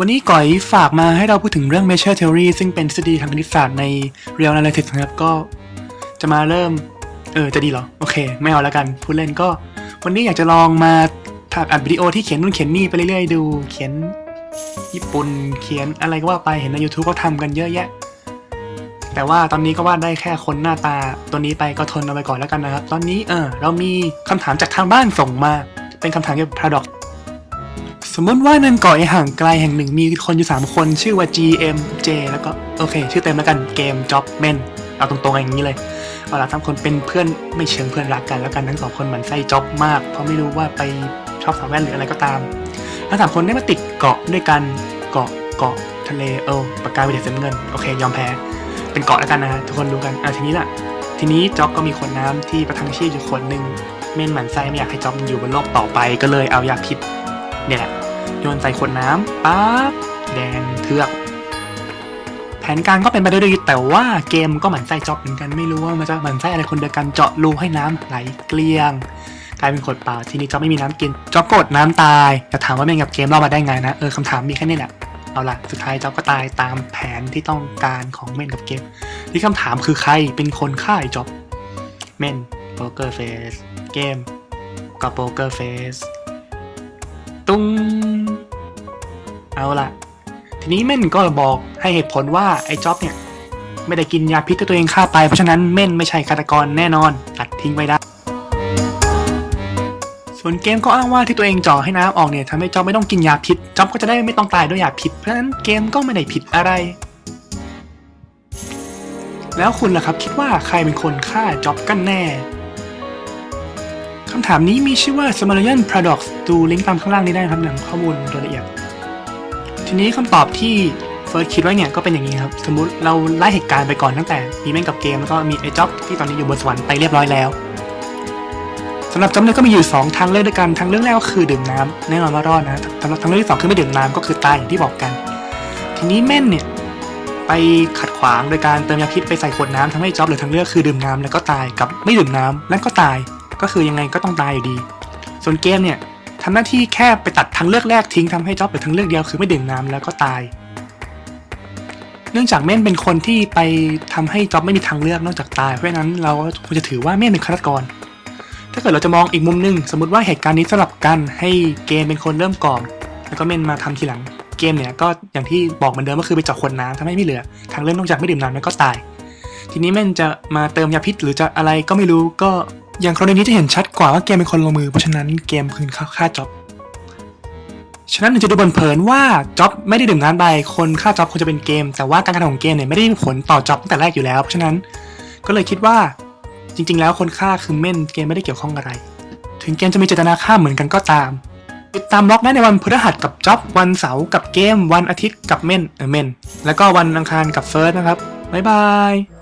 วันนี้ก่อยฝากมาให้เราพูดถึงเรื่อง measure theory ซึ่งเป็นทฤษฎีทางคณิตศาสตร์ใน real analysis นะครับก็จะมาเริ่ม เออ จะดีเหรอ โอเค ไม่เอาแล้วกัน พูดเล่นก็ วันนี้อยากจะลองมาถ่ายอัดวิดีโอที่เขียนนู่นเขียนนี่ไปเรื่อยๆดู เขียนญี่ปุ่นเขียนอะไรก็ว่าไปเห็นใน YouTube เขาทำกันเยอะแยะ แต่ว่าตอนนี้ก็วาดได้แค่คนหน้าตาตัวนี้ไปก็ทนเอาไปก่อนแล้วกันนะครับ ตอนนี้เออเรามีคำถามจากทางบ้านส่งมา เป็นคำถามเกี่ยวกับ paradox สมมติว่าในเกาะไอห่างไกลแห่งหนึ่งมีคนอยู่ 3 คนชื่อว่า GM J แล้วก็โอเค ชื่อเต็มแล้วกันเกม Job Men เอาตรงๆอย่างนี้เลยเอาละทั้งคนเป็นเพื่อนไม่เชิงเพื่อนรักกันแล้วกันทั้งสองคนเหมันไส้จ็อบมาก เพราะไม่รู้ว่าไปชอบสาวแว่นหรืออะไรก็ตามทั้งสามคนได้มาติดเกาะด้วยกันเกาะเกาะทะเลเออปากกาวิเดชเส้นเงินโอเค ยอมแพ้ เป็นเกาะแล้วกันนะทุกคนดูกันอะทีนี้ล่ะ ทีนี้จ็อบก็มีคนน้ำที่ประทังชีพอยู่คนหนึ่งเม่นหมันไส้ไม่อยากให้จ็อบมันอยู่บนโลกต่อไปก็เลยเอายาพิษเนี่ยแหละ โยนใส่ขวดน้ำปั๊บแดงเทือก แผนการก็เป็นไปได้ดีแต่ว่าเกมก็หมั่นไส้จ็อบเหมือนกันไม่รู้ว่ามันจะหมั่นไส้อะไรคนเดียวกันเจาะรูให้น้ำไหลเกลี้ยงกลายเป็นขวดเปล่าทีนี้จ็อบไม่มีน้ำกินจ็อบกดน้ำตายจะถามว่าเม่นกับเกมรอดมาได้ไงนะเออคำถามมีแค่นี้แหละเอาล่ะสุดท้ายจ็อบก็ตายตามแผนที่ต้องการของเม่นกับเกมที่คำถามคือใครเป็นคนฆ่าไอ้จ็อบเม่นโปเกอร์เฟสเกมกับโปเกอร์เฟส ตุ้งเอาละทีนี้เม่นก็บอกให้เหตุผลว่าไอ้จ็อบเนี่ย ไม่ได้กินยาพิษที่ตัวเองฆ่าไปเพราะฉะนั้นเม่นไม่ใช่ฆาตกรแน่นอน ตัดทิ้งไว้ได้ ส่วนเกมก็อ้างว่าที่ตัวเองจ่อให้น้ำออกเนี่ยทำให้จ็อบไม่ต้องกินยาพิษจ็อบก็จะได้ไม่ต้องตายด้วยยาพิษเพราะฉะนั้นเกมก็ไม่ได้ผิดอะไร แล้วคุณล่ะครับคิดว่าใครเป็นคนฆ่าจ็อบกันแน่ คำถามนี้มีชื่อว่า s m a r i a n Paradox ดูลิงก์ตามข้างล่างนี้ได้นะครับหนังข้อมูลโดยละเอียด ทีนี้คำตอบที่เฟิร์สคิดไว้เนี่ยก็เป็นอย่างนี้ครับ สมมุติเราไล่เหตุการณ์ไปก่อนตั้งแต่มีแม่งกับเกมแล้วก็มีไอ้จ็อบที่ตอนนี้อยู่บนสวรรค์ไปเรียบร้อยแล้วสำหรับจ็อบเนี่ยก็มีอยู่ 2 ทางเลือกด้วยกันทางเลือกแรกก็คือดื่มน้ำแน่นอนว่ารอดนะสำหรับทางเลือกที่สองคือไม่ดื่มน้ำก็คือตายอย่างที่บอกกัน ทีนี้แม่นเนี่ยไปขัดขวางโดยการเติมยาพิษไปใส่ขวดน้ำทำให้จ็อบหลือทางเลือกคือดื่มน้ำแล้วก็ตายกับไม่ดื่มน้ำแล้วก็ตาย ก็คือยังไงก็ต้องตายอยู่ดี ส่วนเกมเนี่ยทำหน้าที่แค่ไปตัดทางเลือกแรกทิ้งทำให้จ็อบเหลือทางเลือกเดียวคือไม่ดื่มน้ำแล้วก็ตาย เนื่องจากเม่นเป็นคนที่ไปทำให้จ็อบไม่มีทางเลือกนอกจากตาย เพราะฉะนั้นเราก็ควรจะถือว่าเม่นเป็นฆาตกร ถ้าเกิดเราจะมองอีกมุมหนึงสมมติว่าเหตุการณ์นี้สลับกันให้เกมเป็นคนเริ่มก่อนแล้วก็เม่นมาทำทีหลังเกมเนี่ยก็อย่างที่บอกเหมือนเดิมก็คือไปเจาะขวดน้ำทำให้ไม่เหลือ ทางเลือกนอกจากไม่ดื่มน้ำแล้วก็ตาย ทีนี้เม่นจะมาเติมยาพิษหรือจะอะไรก็ไม่รู้ก็ อย่างกรณีนี้จะเห็นชัดกว่าว่าเกมเป็นคนลงมือ เพราะฉะนั้นเกมคือฆ่าจ็อบ ฉะนั้นจะดูบนเผินว่าจ็อบไม่ได้ดื่มน้ำไปคนฆ่าจ็อบควรจะเป็นเกม แต่ว่าการกระทำของเกมเนี่ยไม่ได้มีผลต่อจ็อบตั้งแต่แรกอยู่แล้ว เพราะฉะนั้นก็เลยคิดว่าจริง ๆ แล้วคนฆ่าคือเม่นเกมไม่ได้เกี่ยวข้องอะไร ถึงเกมจะมีเจตนาฆ่าเหมือนกันก็ตาม ติดตามบล็อกได้ในวันพฤหัสกับจ็อบวันเสาร์กับเกม วันอาทิตย์กับเม่นเออเม่นแล้วก็วันอังคารกับเฟิร์สนะครับบ๊ายบาย